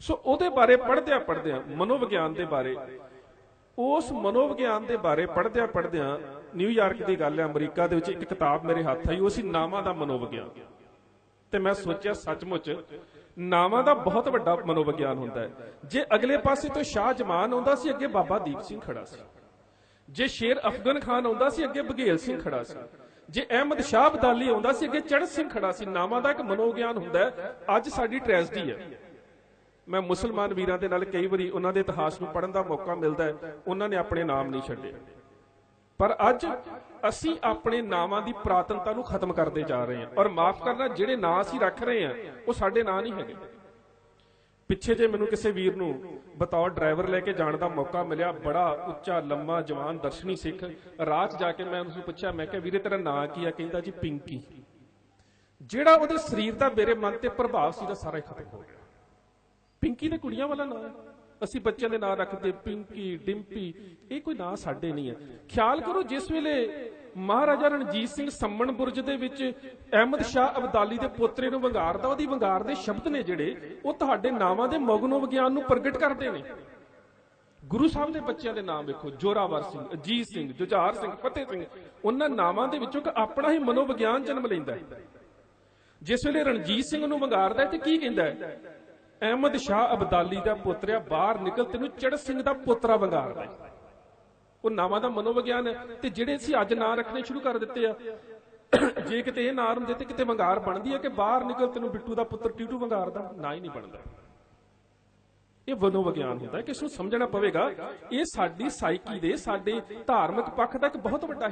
ਸੋ ਉਹਦੇ ਬਾਰੇ ਪੜ੍ਹਦਿਆਂ ਪੜ੍ਹਦਿਆਂ, ਮਨੋਵਿਗਿਆਨ ਦੇ ਬਾਰੇ, ਉਸ ਮਨੋਵਿਗਿਆਨ ਦੇ ਬਾਰੇ ਪੜ੍ਹਦਿਆਂ ਪੜ੍ਹਦਿਆਂ ਨਿਊਯਾਰਕ ਦੀ ਗੱਲ ਹੈ, ਅਮਰੀਕਾ ਦੇ ਵਿੱਚ ਇੱਕ ਕਿਤਾਬ ਮੇਰੇ ਹੱਥ ਆਈ, ਉਹ ਸੀ ਨਾਵਾਂ ਦਾ ਮਨੋਵਿਗਿਆਨ। ਤੇ ਮੈਂ ਸੋਚਿਆ ਸੱਚਮੁੱਚ, ਨਾਵਾਂ ਦਾ ਬਹੁਤ ਵੱਡਾ ਮਨੋਵਿਗਿਆਨ ਹੁੰਦਾ ਹੈ। ਜੇ ਅਗਲੇ ਪਾਸੇ ਤੋਂ ਸ਼ਾਹ ਜਮਾਨ ਆਉਂਦਾ ਸੀ, ਅੱਗੇ ਬਾਬਾ ਦੀਪ ਸਿੰਘ ਖੜਾ ਸੀ। ਜੇ ਸ਼ੇਰ ਅਫਗਨ ਖਾਨ ਆਉਂਦਾ ਸੀ, ਅੱਗੇ ਬਘੇਲ ਸਿੰਘ ਖੜਾ ਸੀ। ਜੇ ਅਹਿਮਦ ਸ਼ਾਹ ਬਦਾਲੀ ਆਉਂਦਾ ਸੀ, ਅੱਗੇ ਚੜ੍ਹ ਸਿੰਘ ਖੜਾ ਸੀ। ਨਾਵਾਂ ਦਾ ਇੱਕ ਮਨੋਵਿਗਿਆਨ ਹੁੰਦਾ ਹੈ, ਅੱਜ ਸਾਡੀ ਟ੍ਰੈਜਡੀ ਹੈ। ਮੈਂ ਮੁਸਲਮਾਨ ਵੀਰਾਂ ਦੇ ਨਾਲ ਕਈ ਵਾਰੀ ਉਹਨਾਂ ਦੇ ਇਤਿਹਾਸ ਨੂੰ ਪੜ੍ਹਨ ਦਾ ਮੌਕਾ ਮਿਲਦਾ ਹੈ, ਉਹਨਾਂ ਨੇ ਆਪਣੇ ਨਾਮ ਨਹੀਂ ਛੱਡੇ। ਪਰ ਅੱਜ ਅਸੀਂ ਆਪਣੇ ਨਾਵਾਂ ਦੀ ਪ੍ਰਾਤਨਤਾ ਨੂੰ ਖਤਮ ਕਰਦੇ ਜਾ ਰਹੇ ਹਾਂ ਔਰ ਮਾਫ ਕਰਨਾ ਜਿਹੜੇ ਨਾਂ ਅਸੀਂ ਰੱਖ ਰਹੇ ਹਾਂ, ਉਹ ਸਾਡੇ ਨਾਂ ਨਹੀਂ ਹੈਗੇ। ਪਿੱਛੇ ਜੇ ਮੈਨੂੰ ਕਿਸੇ ਵੀਰ ਨੂੰ ਬਤੌਰ ਡਰਾਈਵਰ ਲੈ ਕੇ ਜਾਣ ਦਾ ਮੌਕਾ ਮਿਲਿਆ, ਬੜਾ ਉੱਚਾ, ਲੰਮਾ, ਜਵਾਨ, ਦਰਸ਼ਨੀ ਸਿੱਖ ਰਾਹ 'ਚ ਜਾ ਕੇ ਮੈਂ ਉਸ ਨੂੰ ਪੁੱਛਿਆ, ਮੈਂ ਕਿਹਾ, ਵੀਰੇ, ਤੇਰਾ ਨਾਂ ਕੀ ਆ? ਕਹਿੰਦਾ ਜੀ, ਪਿੰਕੀ। ਜਿਹੜਾ ਉਹਦੇ ਸਰੀਰ ਦਾ ਮੇਰੇ ਮਨ ਤੇ ਪ੍ਰਭਾਵ ਸੀ ਦਾ ਸਾਰਾ ਹੀ ਖਤਮ ਹੋ ਗਿਆ। ਪਿੰਕੀ ਦੇ ਕੁੜੀਆਂ ਵਾਲਾ ਨਾਂ। ਹੈ ਅਸੀਂ ਬੱਚਿਆਂ ਦੇ ਨਾਂ ਰੱਖਦੇ, ਪਿੰਕੀ, ਡਿੰਪੀ, ਇਹ ਕੋਈ ਨਾਂ ਸਾਡੇ ਨਹੀਂ ਹੈ। ਖਿਆਲ ਕਰੋ, ਜਿਸ ਵੇਲੇ ਮਹਾਰਾਜਾ ਰਣਜੀਤ ਸਿੰਘ ਸੰਮਣ ਬੁਰਜ ਦੇ ਵਿੱਚ ਅਹਿਮਦ ਸ਼ਾਹ ਅਬਦਾਲੀ ਦੇ ਪੋਤਰੇ ਨੂੰ ਵੰਗਾਰਦਾ ਉਹਦੀ ਵੰਗਾਰ ਦੇ ਸ਼ਬਦ ਨੇ ਜਿਹੜੇ, ਉਹ ਤੁਹਾਡੇ ਨਾਵਾਂ ਦੇ ਮਗਨੋ ਵਿਗਿਆਨ ਨੂੰ ਪ੍ਰਗਟ ਕਰਦੇ ਨੇ। ਗੁਰੂ ਸਾਹਿਬ ਦੇ ਬੱਚਿਆਂ ਦੇ ਨਾਮ ਵੇਖੋ, ਜੋਰਾਵਰ ਸਿੰਘ, ਅਜੀਤ ਸਿੰਘ, ਜੁਝਾਰ ਸਿੰਘ, ਫਤਿਹ ਸਿੰਘ, ਉਹਨਾਂ ਨਾਵਾਂ ਦੇ ਵਿੱਚੋਂ ਇੱਕ ਆਪਣਾ ਹੀ ਮਨੋਵਿਗਿਆਨ ਜਨਮ ਲੈਂਦਾ ਹੈ। ਜਿਸ ਵੇਲੇ ਰਣਜੀਤ ਸਿੰਘ ਨੂੰ ਵੰਗਾਰਦਾ ਹੈ ਤੇ ਕੀ ਕਹਿੰਦਾ ਹੈ? ਅਹਿਮਦ ਸ਼ਾਹ ਅਬਦਾਲੀ ਦਾ ਪੁੱਤਰਿਆ ਬਾਹਰ ਨਿਕਲ ਤੈਨੂੰ ਚੜ ਸਿੰਘ ਦਾ ਪੁੱਤਰਾ ਵੰਗਾਰਦਾ ਹੈ। ਉਹ ਨਾਵਾਂ ਦਾ ਮਨੋਵਿਗਿਆਨ ਹੈ ਤੇ ਜਿਹੜੇ ਅਸੀਂ ਅੱਜ ਨਾਂ ਰੱਖਣੇ ਸ਼ੁਰੂ ਕਰ ਦਿੱਤੇ ਆ, ਜੇ ਕਿਤੇ ਇਹ ਨਾਂ ਹੁੰਦੇ ਤੇ ਕਿਤੇ ਵੰਗਾਰ ਬਣਦੀ ਹੈ ਕਿ ਬਾਹਰ ਨਿਕਲ ਤੈਨੂੰ ਬਿੱਟੂ ਦਾ ਪੁੱਤਰ ਟੀਟੂ ਵੰਗਾਰਦਾ ਨਾ ਹੀ ਨਹੀਂ ਬਣਦਾ। ਇਹ ਮਨੋਵਿਗਿਆਨ ਹੁੰਦਾ ਹੈ ਕਿ ਇਸ ਨੂੰ ਸਮਝਣਾ ਪਵੇਗਾ। ਇਹ ਸਾਡੀ ਸਾਈਕੀ ਦੇ, ਸਾਡੇ ਧਾਰਮਿਕ ਪੱਖ ਦਾ ਇੱਕ ਬਹੁਤ ਵੱਡਾ